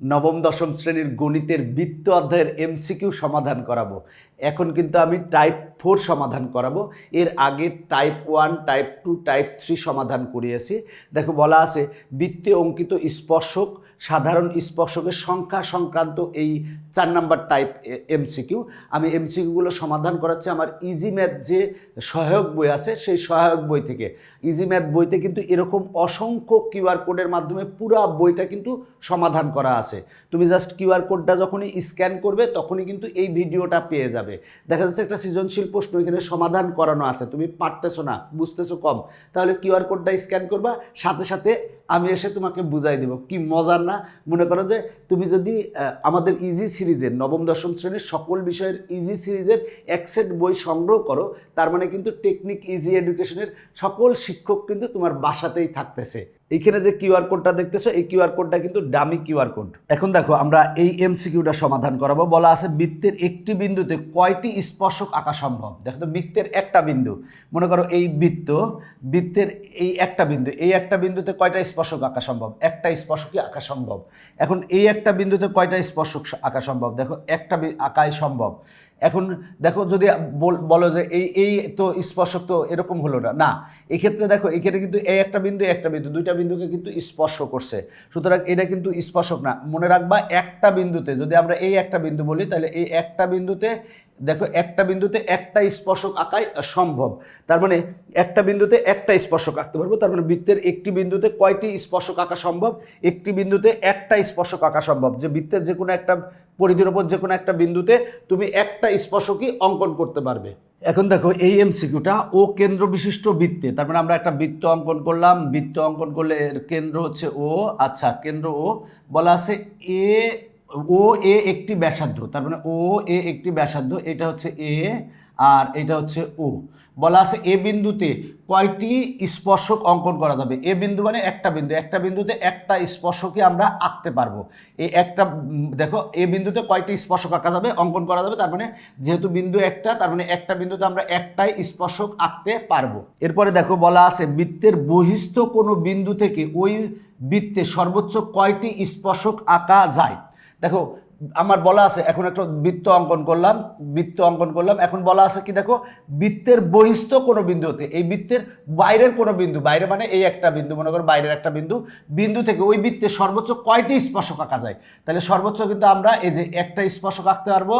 নবম, দশম শ্রেণির গণিতের বৃত্ত অধ্যায়ের এমসিকিউ সমাধান করাবো। এখন কিন্তু আমি টাইপ ফোর সমাধান করাবো। এর আগে type one type two type three সমাধান করিয়েছি। দেখো বলা আছে, বৃত্তে অঙ্কিত স্পর্শক সাধারণ স্পর্শকের সংখ্যা সংক্রান্ত এই চার নাম্বার টাইপ এমসিকিউ আমি এমসিকিউগুলো সমাধান করাচ্ছি। আমার ইজি ম্যাথ যে সহায়ক বই আছে, সেই সহায়ক বই থেকে। ইজি ম্যাথ বইতে কিন্তু এরকম অসংখ্য কিউআর কোডের মাধ্যমে পুরো বইটা কিন্তু সমাধান করা আছে। তুমি জাস্ট কিউআর কোডটা যখনই স্ক্যান করবে, তখনই কিন্তু এই ভিডিওটা পেয়ে যাবে। দেখা যাচ্ছে একটা সৃজনশীল প্রশ্ন এখানে সমাধান করানো আছে। তুমি পারতেছো না, বুঝতেছো কম। তাহলে কিউআর কোডটা স্ক্যান করবা, সাথে সাথে আমি এসে তোমাকে বুঝাই দেব। কি মজার না? মনে করো যে তুমি যদি আমাদের ইজি সিরিজের নবম, দশম শ্রেণির সকল বিষয়ের ইজি সিরিজের একসেট বই সংগ্রহ করো, তার মানে কিন্তু টেকনিক ইজি এডুকেশনের সকল শিক্ষক কিন্তু তোমার বাসাতেই থাকতেছে। এইখানে যে কিউআর কোডটা দেখতেছো, এই কিউআর কোডটা কিন্তু ডামি কিউআর কোড। এখন দেখো, আমরা এই এমসিকিউটা সমাধান করাবো। বলা আছে, বৃত্তের একটি বিন্দুতে কয়টি স্পর্শক আঁকা সম্ভব? দেখো তো, বৃত্তের একটা বিন্দু। মনে করো এই বৃত্ত, বৃত্তের এই একটা বিন্দু। এই একটা বিন্দুতে কয়টা স্পর্শক আঁকা সম্ভব? একটা স্পর্শকই আঁকা সম্ভব। এখন এই একটা বিন্দুতে কয়টা স্পর্শক আঁকা সম্ভব? দেখো, একটা আঁকাই সম্ভব। এখন দেখো যদি বল- যে এই এই তো স্পর্শক তো এরকম হলো না। না, এক্ষেত্রে দেখো এখানে কিন্তু এই একটা বিন্দু একটা বিন্দু, দুইটা বিন্দুকে কিন্তু স্পর্শ করছে। সুতরাং এটা কিন্তু স্পর্শক না। মনে রাখবা একটা বিন্দুতে যদি আমরা এই একটা বিন্দু বলি, তাহলে এই একটা বিন্দুতে দেখো, একটা বিন্দুতে একটা স্পর্শক আঁকাই সম্ভব। তার মানে একটা বিন্দুতে একটা স্পর্শক আঁকতে পারব। তার মানে বৃত্তের একটি বিন্দুতে কয়টি স্পর্শক আঁকা সম্ভব? একটি বিন্দুতে একটা স্পর্শক আঁকা সম্ভব। যে বৃত্তের যে কোনো একটা পরিধির ওপর যে কোনো একটা বিন্দুতে তুমি একটা স্পর্শকই অঙ্কন করতে পারবে। এখন দেখো, এই এমসিকিউটা ও কেন্দ্র বিশিষ্ট বৃত্তে, তার মানে আমরা একটা বৃত্ত অঙ্কন করলাম। বৃত্ত অঙ্কন করলে এর কেন্দ্র হচ্ছে ও। আচ্ছা কেন্দ্র ও। বলা আছে এ ও এ একটি ব্যাসার্ধ, তার মানে ও এ একটি ব্যাসার্ধ, এটা হচ্ছে এ আর এটা হচ্ছে ও। বলা আছে এ বিন্দুতে কয়টি স্পর্শক অঙ্কন করা যাবে? এ বিন্দু মানে একটা বিন্দু, একটা বিন্দুতে একটা স্পর্শকে আমরা আঁকতে পারব। এই একটা, দেখো, এ বিন্দুতে কয়টি স্পর্শক আঁকা যাবে, অঙ্কন করা যাবে, তার মানে যেহেতু বিন্দু একটা, তার মানে একটা বিন্দুতে আমরা একটাই স্পর্শক আঁকতে পারব। এরপরে দেখো, বলা আছে বৃত্তের বহিস্থ কোনো বিন্দু থেকে ওই বৃত্তে সর্বোচ্চ কয়টি স্পর্শক আঁকা যায়? দেখো, আমার বলা আছে, এখন একটা বৃত্ত অঙ্কন করলাম, বৃত্ত অঙ্কন করলাম, এখন বলা আছে কি দেখো, বৃত্তের বহিস্থ কোনো বিন্দু হতে এই বৃত্তের বাইরের কোনো বিন্দু, বাইরে মানে এই একটা বিন্দু, মনে করো বাইরের একটা বিন্দু বিন্দু থেকে ওই বৃত্তের সর্বোচ্চ কয়টি স্পর্শক আঁকা যায়? তাহলে সর্বোচ্চ কিন্তু আমরা এই যে একটা স্পর্শক আঁকতে পারব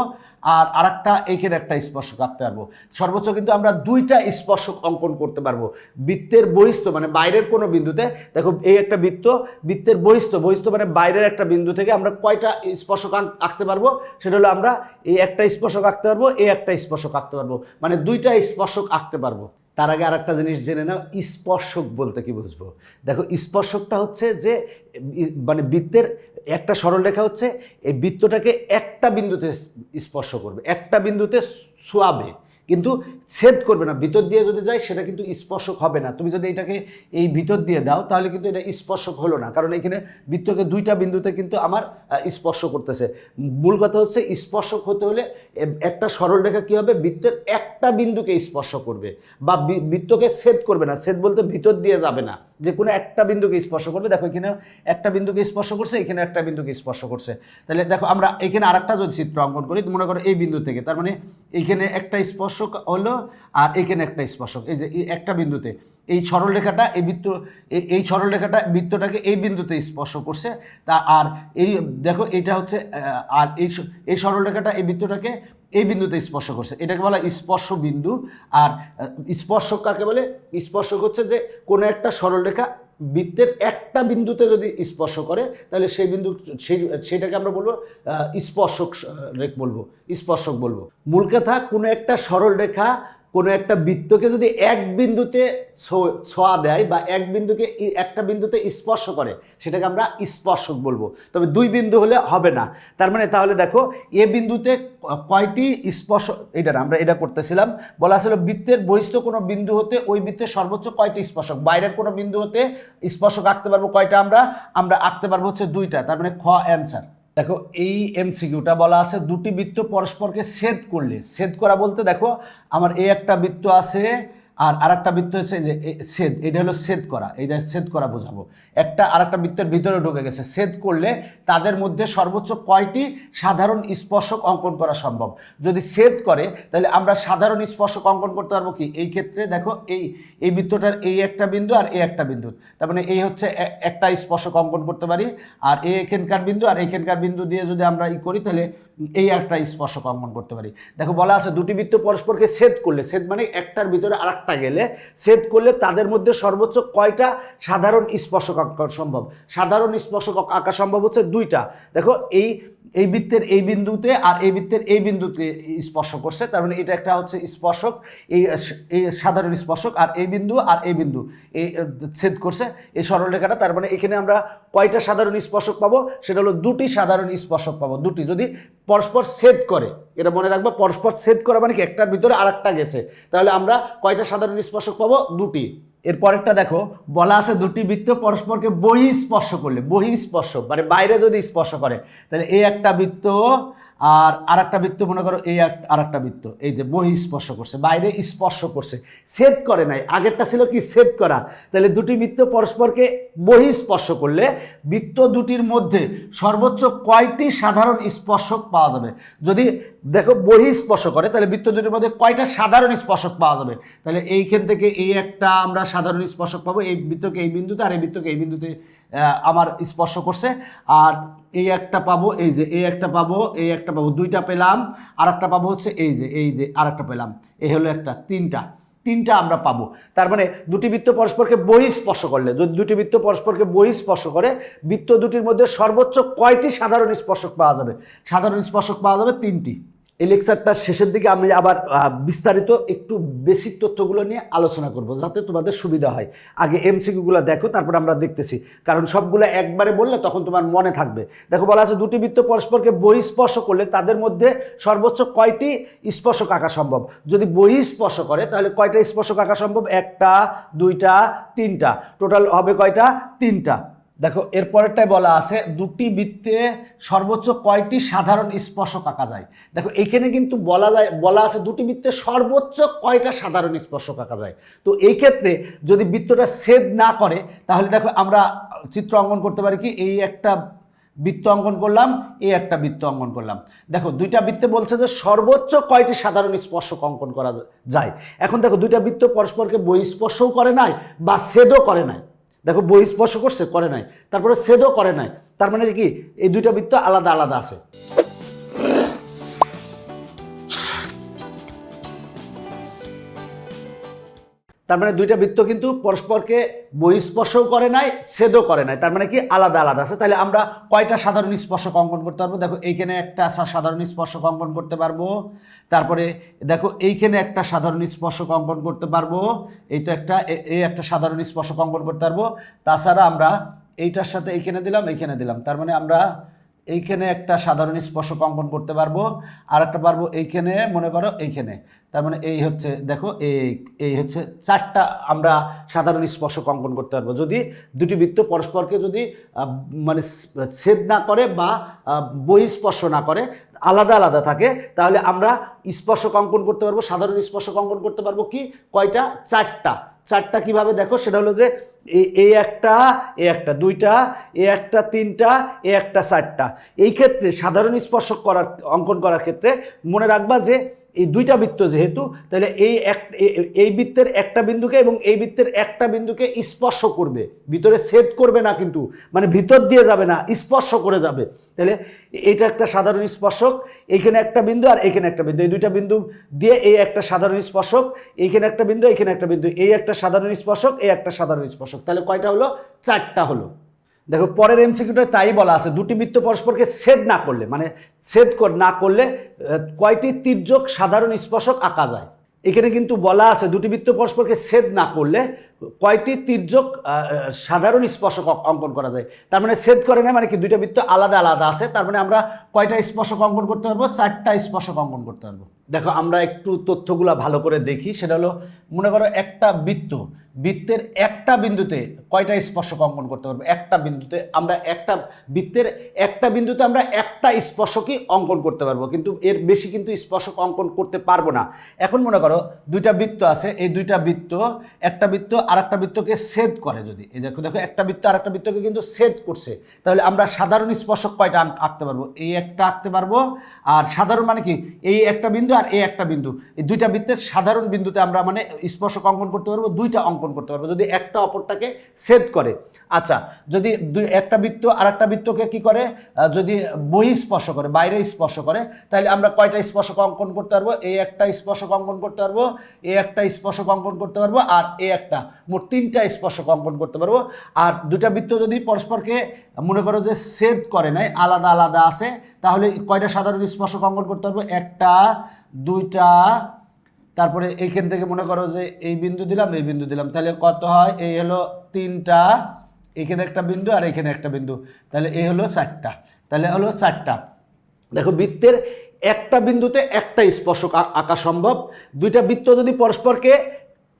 আর আরেকটা, এইখানে একটা স্পর্শক আঁকতে পারব। সর্বোচ্চ কিন্তু আমরা দুইটা স্পর্শক অঙ্কন করতে পারব। বৃত্তের বহিস্থ মানে বাইরের কোনো বিন্দুতে, দেখো এই একটা বৃত্ত, বৃত্তের বহিস্থ বহিস্থ মানে বাইরের একটা বিন্দু থেকে আমরা কয়টা স্পর্শক আঁক- আঁকতে পারব? সেটা হলো আমরা এই একটা স্পর্শক আঁকতে পারব, এই একটা স্পর্শক আঁকতে পারব। মানে দুইটা স্পর্শক আঁকতে পারব। তার আগে আরেকটা জিনিস জেনে নাও, স্পর্শক বলতে কি বুঝব? দেখো, স্পর্শকটা হচ্ছে যে মানে বৃত্তের একটা সরলরেখা হচ্ছে এই বৃত্তটাকে একটা বিন্দুতে স্পর্শ করবে একটা বিন্দুতে সোয়াবে। কিন্তু ছেদ করবে না, ভিতর দিয়ে যদি যায় সেটা কিন্তু স্পর্শক হবে না। তুমি যদি এটাকে এই ভিতর দিয়ে দাও, তাহলে কিন্তু এটা স্পর্শক হলো না। কারণ এখানে বৃত্তকে দুইটা বিন্দুতে কিন্তু আমার স্পর্শ করতেছে। মূল কথা হচ্ছে স্পর্শক হতে হলে একটা সরলরেখা কী হবে? বৃত্তের একটা বিন্দুকে স্পর্শ করবে। বা বৃত্তকে ছেদ করবে না। ছেদ বলতে ভিতর দিয়ে যাবে না। যে কোনো একটা বিন্দুকে স্পর্শ করবে। দেখো এখানে একটা বিন্দুকে স্পর্শ করছে এখানে একটা বিন্দুকে স্পর্শ করছে। তাহলে দেখো আমরা এখানে আরেকটা যদি চিত্র অঙ্কন করি মনে করো এই বিন্দু থেকে। তার মানে এইখানে একটা স্পর্শক হলো আর এখানে একটা স্পর্শক, এই যে একটা বিন্দুতে। এই সরলরেখাটা, এই বৃত্ত, এই- এই সরলরেখাটা, বৃত্তটাকে এই বিন্দুতে স্পর্শ করছে। তা আর এই, দেখো, এটা হচ্ছে আর এই এই সরলরেখাটা, এই বৃত্তটাকে এই বিন্দুতে স্পর্শ করছে। এটাকে বলা স্পর্শ বিন্দু। আর স্পর্শক কাকে বলে? স্পর্শক হচ্ছে যে কোনো একটা সরলরেখা বৃত্তের একটা বিন্দুতে যদি স্পর্শ করে, তাহলে সেই বিন্দু, সেই, সেটাকে আমরা বলব স্পর্শক রেখ বলব, স্পর্শক বলব। মূল কথা, কোনো একটা সরলরেখা কোনো একটা বৃত্তকে যদি এক বিন্দুতে ছোঁয়া দেয় বা এক বিন্দুকে একটা বিন্দুতে স্পর্শ করে সেটাকে আমরা স্পর্শক বলব। তবে দুই বিন্দু হলে হবে না। তার মানে তাহলে দেখো এ বিন্দুতে কয়টি স্পর্শ এটা না, আমরা এটা করতেছিলাম। বলা ছিল বৃত্তের বহিস্থ কোনো বিন্দু হতে ওই বৃত্তের সর্বোচ্চ কয়টি স্পর্শক? বাইরের কোনো বিন্দু হতে স্পর্শক আঁকতে পারব কয়টা আমরা? আমরা আঁকতে পারব হচ্ছে দুইটা তার মানে খ অ্যান্সার দেখো, এই এমসিকিউটা বলা আছে, দুটি বৃত্ত পরস্পরকে ছেদ করলে। ছেদ করা বলতে দেখো, আমার এই একটা বৃত্ত আছে আর আরেকটা বৃত্ত হচ্ছে যে ছেদ। এটা হলো ছেদ করা। এইটা ছেদ করা বোঝাবো। একটা, আরেকটা বৃত্তের ভিতরে ঢুকে গেছে। ছেদ করলে তাদের মধ্যে সর্বোচ্চ কয়টি সাধারণ স্পর্শক অঙ্কন করা সম্ভব? যদি ছেদ করে, তাহলে আমরা সাধারণ স্পর্শক অঙ্কন করতে পারব কি? এই ক্ষেত্রে দেখো, এই এই বৃত্তটার এই একটা বিন্দু আর এই একটা বিন্দু। তার মানে এই হচ্ছে একটা স্পর্শক অঙ্কন করতে পারি। আর এই এখানকার বিন্দু আর এইখানকার বিন্দু দিয়ে যদি আমরা ই করি, তাহলে এই একটা স্পর্শক অঙ্কন করতে পারি। দেখো বলা আছে দুটি বৃত্ত পরস্পরকে ছেদ করলে, ছেদ মানে একটার ভিতরে আরেকটা গেলে সেট করলে তাদের মধ্যে সর্বোচ্চ কয়টা সাধারণ স্পর্শক আঁকা সম্ভব? সাধারণ স্পর্শক আঁকা সম্ভব হচ্ছে দুইটা। দেখো, এই এই বৃত্তের এই বিন্দুতে আর এই বৃত্তের এই বিন্দুতে স্পর্শ করছে। তার মানে এটা একটা হচ্ছে স্পর্শক, এই এই সাধারণ স্পর্শক আর এই বিন্দু আর এই বিন্দু এই ছেদ করছে এই সরলরেখাটা। তার মানে এখানে আমরা কয়টা সাধারণ স্পর্শক পাবো? সেটা হলো দুটি সাধারণ স্পর্শক পাবো। দুটি যদি পরস্পর ছেদ করে, এটা মনে রাখব পরস্পর ছেদ করা মানে কি একটার ভিতরে আরেকটা গেছে। তাহলে আমরা কয়টা সাধারণ স্পর্শক পাবো? দুটি। এর পরেরটা দেখো, বলা আছে দুটি বৃত্ত পরস্পরকে বহিঃস্পর্শ করলে, বহিঃস্পর্শ মানে বাইরে যদি স্পর্শ করে, তাহলে এ একটা বৃত্ত আর আর একটা বৃত্ত, মনে করো এই আর একটা বৃত্ত, এই যে বহি স্পর্শ করছে, বাইরে স্পর্শ করছে, ছেদ করে নাই। আগেরটা ছিল কি? ছেদ করা। তাহলে দুটি বৃত্ত পরস্পরকে বহি স্পর্শ করলে বৃত্ত দুটির মধ্যে সর্বোচ্চ কয়টি সাধারণ স্পর্শক পাওয়া যাবে? যদি দেখো বহি স্পর্শ করে, তাহলে বৃত্ত দুটির মধ্যে কয়টা সাধারণ স্পর্শক পাওয়া যাবে? তাহলে এইখান থেকে এই একটা আমরা সাধারণ স্পর্শক পাবো, এই বৃত্তকে এই বিন্দুতে আর এই বৃত্তকে এই বিন্দুতে আমার স্পর্শ করছে। আর এই একটা পাবো, এই যে এই একটা পাবো, এই একটা পাবো, দুইটা পেলাম। আর একটা পাবো হচ্ছে এই যে এই যে আর একটা পেলাম। এই হলো একটা, তিনটা। তিনটা আমরা পাবো। তার মানে দুটি বৃত্ত পরস্পরকে বহি স্পর্শ করলে, যদি দুটি বৃত্ত পরস্পরকে বহি স্পর্শ করে, বৃত্ত দুটির মধ্যে সর্বোচ্চ কয়টি সাধারণ স্পর্শক পাওয়া যাবে? সাধারণ স্পর্শক পাওয়া যাবে তিনটি। এই লেকচারটার শেষের দিকে আমি আবার বিস্তারিত একটু বেসিক তথ্যগুলো নিয়ে আলোচনা করব যাতে তোমাদের সুবিধা হয়। আগে এমসিকিউগুলো দেখো, তারপর আমরা দেখতেছি। কারণ সবগুলো একবারে বললে তখন তোমার মনে থাকবে। দেখো বলা আছে, দুটি বৃত্ত পরস্পরকে বহিঃস্পর্শ করলে তাদের মধ্যে সর্বোচ্চ কয়টি স্পর্শক আঁকা সম্ভব? যদি বহিঃস্পর্শ করে, তাহলে কয়টা স্পর্শক আঁকা সম্ভব? একটা, দুইটা, তিনটা। টোটাল হবে কয়টা? তিনটা। দেখো এর পরেরটায় বলা আছে, দুটি বৃত্তে সর্বোচ্চ কয়টি সাধারণ স্পর্শক আঁকা যায়? দেখো, এখানে কিন্তু বলা যায়, বলা আছে দুটি বৃত্তে সর্বোচ্চ কয়টা সাধারণ স্পর্শক আঁকা যায়? তো এই ক্ষেত্রে যদি বৃত্তটা ছেদ না করে, তাহলে দেখো, আমরা চিত্র অঙ্কন করতে পারি কি? এই একটা বৃত্ত অঙ্কন করলাম, এই একটা বৃত্ত অঙ্কন করলাম। দেখো, দুইটা বৃত্তে বলছে যে সর্বোচ্চ কয়টি সাধারণ স্পর্শক অঙ্কন করা যায়। এখন দেখো, দুইটা বৃত্ত পরস্পরকে বহিঃস্পর্শও করে নাই বা ছেদও করে নাই। দেখো বই স্পর্শ করছে, করে নাই। তারপরে ছেদও করে নাই। তার মানে কি? এই দুইটা বৃত্ত আলাদা আলাদা আছে। তার মানে দুইটা বৃত্ত কিন্তু পরস্পরকে বহিঃস্পর্শও করে নাই, ছেদও করে নাই। তার মানে কি? আলাদা আলাদা। আছে তাহলে আমরা কয়টা সাধারণ স্পর্শক অঙ্কন করতে পারব? দেখো, এইখানে একটা সাধারণ স্পর্শক অঙ্কন করতে পারব। তারপরে দেখো, এইখানে একটা সাধারণ স্পর্শক অঙ্কন করতে পারব। এই তো একটা এই একটা সাধারণ স্পর্শক অঙ্কন করতে পারব। তাছাড়া আমরা এইটার সাথে এইখানে দিলাম এইখানে দিলাম। তার মানে আমরা এইখানে একটা সাধারণ স্পর্শক অঙ্কন করতে পারব। আর একটা পারব এইখানে, মনে করো এইখানে। তার মানে এই হচ্ছে, দেখো, এই এই হচ্ছে চারটা আমরা সাধারণ স্পর্শক অঙ্কন করতে পারব। যদি দুটি বৃত্ত পরস্পরকে যদি মানে ছেদ না করে বা বহিঃস্পর্শ না করে, আলাদা আলাদা থাকে, তাহলে আমরা স্পর্শক অঙ্কন করতে পারব। সাধারণ স্পর্শক অঙ্কন করতে পারব কি? কয়টা? চারটা। চারটা কীভাবে দেখো? সেটা হলো যে এই একটা, এ একটা দুইটা, এ একটা তিনটা, এ একটা চারটা। এই ক্ষেত্রে সাধারণ স্পর্শক করার, অঙ্কন করার ক্ষেত্রে মনে রাখবা যে এই দুইটা বৃত্ত যেহেতু, তাহলে এই এক, এই বৃত্তের একটা বিন্দুকে এবং এই বৃত্তের একটা বিন্দুকে স্পর্শ করবে। ভিতরে সেট করবে না কিন্তু মানে ভিতর দিয়ে যাবে না, স্পর্শ করে যাবে। তাহলে এটা একটা সাধারণ স্পর্শক, এইখানে একটা বিন্দু আর এইখানে একটা বিন্দু। এই দুইটা বিন্দু দিয়ে এই একটা সাধারণ স্পর্শক, এইখানে একটা বিন্দু, এইখানে একটা বিন্দু। এই একটা সাধারণ স্পর্শক, এই একটা সাধারণ স্পর্শক। তাহলে কয়টা হলো? চারটা হলো। দেখো, পরের এমসিকিউটা তাই বলা আছে, দুটি বৃত্ত পরস্পরকে ছেদ না করলে মানে ছেদ না করলে কয়টি তির্যক সাধারণ স্পর্শক আঁকা যায়? এখানে কিন্তু বলা আছে, দুটি বৃত্ত পরস্পরকে ছেদ না করলে কয়টি তির্যক সাধারণ স্পর্শক অঙ্কন করা যায়? তার মানে সেট করে না মানে কি দুইটা বৃত্ত আলাদা আলাদা আছে, তার মানে আমরা কয়টা স্পর্শক অঙ্কন করতে পারব? চারটা স্পর্শক অঙ্কন করতে পারব। দেখো, আমরা একটু তথ্যগুলো ভালো করে দেখি, সেটা হলো, মনে করো একটা বৃত্ত, বৃত্তের একটা বিন্দুতে কয়টা স্পর্শক অঙ্কন করতে পারব? একটা বিন্দুতে আমরা একটা, বৃত্তের একটা বিন্দুতে আমরা একটা স্পর্শকই অঙ্কন করতে পারব, কিন্তু এর বেশি কিন্তু স্পর্শক অঙ্কন করতে পারব না। এখন মনে করো, দুইটা বৃত্ত আছে, এই দুইটা বৃত্ত, একটা বৃত্ত আর একটা বৃত্তকে ছেদ করে যদি। এই দেখো দেখো, একটা বৃত্ত আর একটা বৃত্তকে কিন্তু ছেদ করছে। তাহলে আমরা সাধারণ স্পর্শক কয়টা আঁকতে পারব? এই একটা আঁকতে পারব। আর সাধারণ মানে কি? এই একটা বিন্দু আর এই একটা বিন্দু। এই দুইটা বৃত্তের সাধারণ বিন্দুতে আমরা মানে স্পর্শক অঙ্কন করতে পারব, দুইটা অঙ্কন করতে পারব, যদি একটা অপরটাকে ছেদ করে। আচ্ছা যদি দুই একটা বৃত্ত আর একটা বৃত্তকে কি করে? যদি বহি স্পর্শ করে, বাইরে স্পর্শ করে, তাহলে আমরা কয়টা স্পর্শক অঙ্কন করতে পারব? এই একটা স্পর্শক অঙ্কন করতে পারব, এই একটা স্পর্শক অঙ্কন করতে পারব, আর এ একটা। মোট তিনটা স্পর্শক অঙ্কন করতে পারব। আর দুটা বৃত্ত যদি পরস্পরকে মনে করো যে ছেদ করে নাই, আলাদা আলাদা আছে, তাহলে কয়টা সাধারণ স্পর্শক অঙ্কন করতে পারব? একটা, দুইটা, তারপরে এইখান থেকে মনে করো যে এই বিন্দু দিলাম, এই বিন্দু দিলাম। তাহলে কত হয়? এই হলো তিনটা এখানে একটা বিন্দু আর এখানে একটা বিন্দু। তাহলে এই হলো চারটা। তাহলে হলো চারটা। দেখো বৃত্তের একটা বিন্দুতে একটা স্পর্শক আঁকা সম্ভব। দুইটা বৃত্ত যদি পরস্পরকে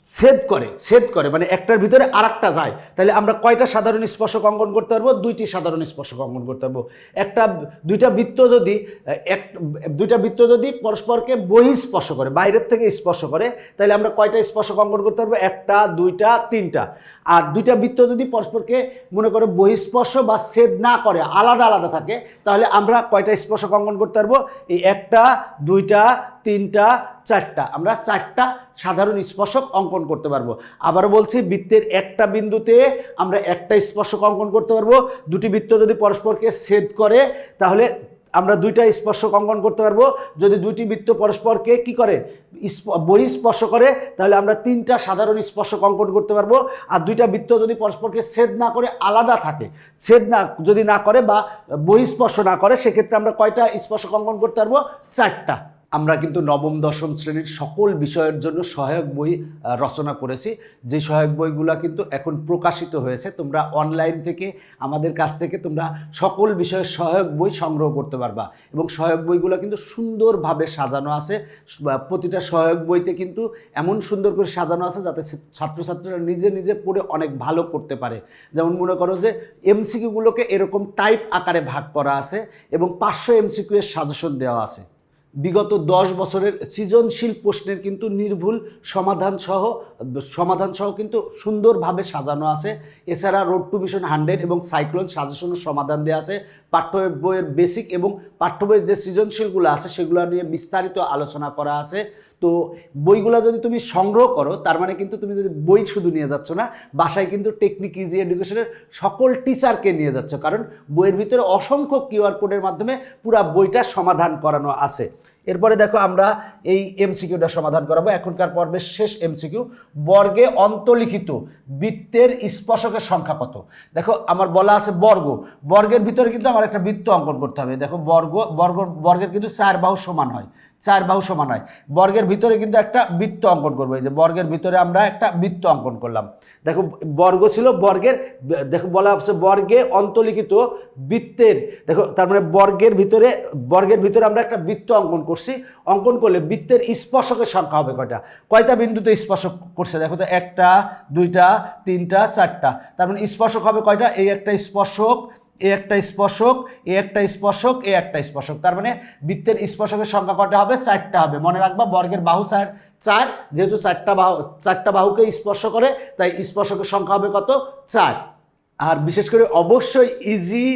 ছেদ করে ছেদ করে মানে একটার ভিতরে আর একটা যায়। তাহলে আমরা কয়টা সাধারণ স্পর্শক অঙ্কন করতে পারব? দুইটি সাধারণ স্পর্শক অঙ্কন করতে পারব। একটা, দুইটা বৃত্ত যদি, এক, দুইটা বৃত্ত যদি পরস্পরকে বহিঃস্পর্শ করে, বাইরের থেকে স্পর্শ করে, তাহলে আমরা কয়টা স্পর্শক অঙ্কন করতে পারব? একটা, দুইটা, তিনটা। আর দুইটা বৃত্ত যদি পরস্পরকে, মনে করো বহিঃস্পর্শ বা ছেদ না করে, আলাদা আলাদা থাকে, তাহলে আমরা কয়টা স্পর্শক অঙ্কন করতে পারব? এই একটা, দুইটা, তিনটা চারটা, আমরা চারটা সাধারণ স্পর্শক অঙ্কন করতে পারব। আবারও বলছি, বৃত্তের একটা বিন্দুতে আমরা একটা স্পর্শক অঙ্কন করতে পারব। দুটি বৃত্ত যদি পরস্পরকে ছেদ করে, তাহলে আমরা দুইটা স্পর্শক অঙ্কন করতে পারব। যদি দুইটি বৃত্ত পরস্পরকে কি করে? স্প- বহিঃস্পর্শ করে, তাহলে আমরা তিনটা সাধারণ স্পর্শক অঙ্কন করতে পারব। আর দুইটা বৃত্ত যদি পরস্পরকে ছেদ না করে, আলাদা থাকে, ছেদ না, যদি না করে বা বহিঃস্পর্শ না করে, সেক্ষেত্রে আমরা কয়টা স্পর্শক অঙ্কন করতে পারব? চারটা। আমরা কিন্তু নবম, দশম শ্রেণির সকল বিষয়ের জন্য সহায়ক বই রচনা করেছি। যে সহায়ক বইগুলো কিন্তু এখন প্রকাশিত হয়েছে, তোমরা অনলাইন থেকে, আমাদের কাছ থেকে তোমরা সকল বিষয়ের সহায়ক বই সংগ্রহ করতে পারবা। এবং সহায়ক বইগুলো কিন্তু সুন্দরভাবে সাজানো আছে। প্রতিটা সহায়ক বইতে কিন্তু এমন সুন্দর করে সাজানো আছে যাতে ছাত্রছাত্রীরা নিজে নিজে পড়ে অনেক ভালো করতে পারে। যেমন মনে করো যে এমসিকিউগুলোকে এরকম টাইপ আকারে ভাগ করা আছে এবং পাঁচশো এমসিকিউ এর সাজেশন দেওয়া আছে। বিগত দশ বছরের সৃজনশীল প্রশ্নের কিন্তু নির্ভুল সমাধান সহ সমাধান সহ কিন্তু সুন্দরভাবে সাজানো আছে। এছাড়া রোড টু মিশন হান্ড্রেড এবং সাইক্লোন সাজেশনের সমাধান দেওয়া আছে। পাঠ্য বইয়ের বেসিক এবং পাঠ্য বইয়ের যে সৃজনশীলগুলো আছে, সেগুলো নিয়ে বিস্তারিত আলোচনা করা আছে। তো বইগুলো যদি তুমি সংগ্রহ করো, তার মানে কিন্তু তুমি যদি বই শুধু নিয়ে যাচ্ছ না, বাসায় কিন্তু টেকনিক ইজি এডুকেশনের সকল টিচারকে নিয়ে যাচ্ছ। কারণ বইয়ের ভিতরে অসংখ্য কিউআর কোডের মাধ্যমে পুরো বইটার সমাধান করানো আছে। এরপরে দেখো আমরা এই এমসিকিউটা সমাধান করাবো। এখনকার পর্বের শেষ এমসিকিউ বর্গে অন্তলিখিত বৃত্তের স্পর্শকের সংখ্যা কত? দেখো আমার বলা আছে বর্গ। বর্গের ভিতরে কিন্তু আমার একটা বৃত্ত অঙ্কন করতে হবে। দেখো বর্গ বর্গ, বর্গের কিন্তু চার বাহু সমান হয়। চার বাহু সমান হয়। বর্গের ভিতরে কিন্তু একটা বৃত্ত অঙ্কন করব। এই যে বর্গের ভিতরে আমরা একটা বৃত্ত অঙ্কন করলাম। দেখো, বর্গ ছিল বর্গের, দেখো বলা হচ্ছে বর্গে অন্তলিখিত বৃত্তের। দেখো, তার মানে বর্গের ভিতরে বর্গের ভিতরে আমরা একটা বৃত্ত অঙ্কন করছি। অঙ্কন করলে বৃত্তের স্পর্শকের সংখ্যা হবে কয়টা? কয়টা বিন্দুতে স্পর্শক করছে? দেখো তো, একটা, দুইটা, তিনটা, চারটা। তার মানে স্পর্শক হবে কয়টা? এই একটা স্পর্শক এ একটা স্পর্শক, এ একটা স্পর্শক, এ একটা স্পর্শক। তার মানে বৃত্তের স্পর্শকের সংখ্যা কটা হবে? চারটা হবে। মনে রাখবা, বর্গের বাহু চার চার, যেহেতু চারটা বাহু, চারটা বাহুকে স্পর্শ করে, তাই স্পর্শকের সংখ্যা হবে কত? চার। আর বিশেষ করে অবশ্যই ইজি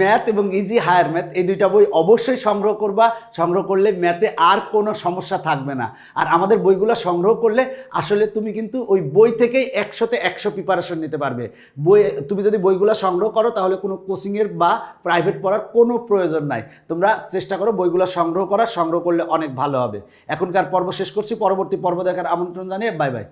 ম্যাথ এবং ইজি হায়ার ম্যাথ এই দুইটা বই অবশ্যই সংগ্রহ করবা। সংগ্রহ করলে ম্যাথে আর কোনো সমস্যা থাকবে না। আর আমাদের বইগুলো সংগ্রহ করলে আসলে তুমি কিন্তু ওই বই থেকেই একশোতে একশো প্রিপারেশন নিতে পারবে। বই, তুমি যদি বইগুলো সংগ্রহ করো, তাহলে কোনো কোচিংয়ের বা প্রাইভেট পড়ার কোনো প্রয়োজন নাই। তোমরা চেষ্টা করো বইগুলো সংগ্রহ করার, সংগ্রহ করলে অনেক ভালো হবে। এখনকার পর্ব শেষ করছি, পরবর্তী পর্ব দেখার আমন্ত্রণ জানিয়ে বাই বাই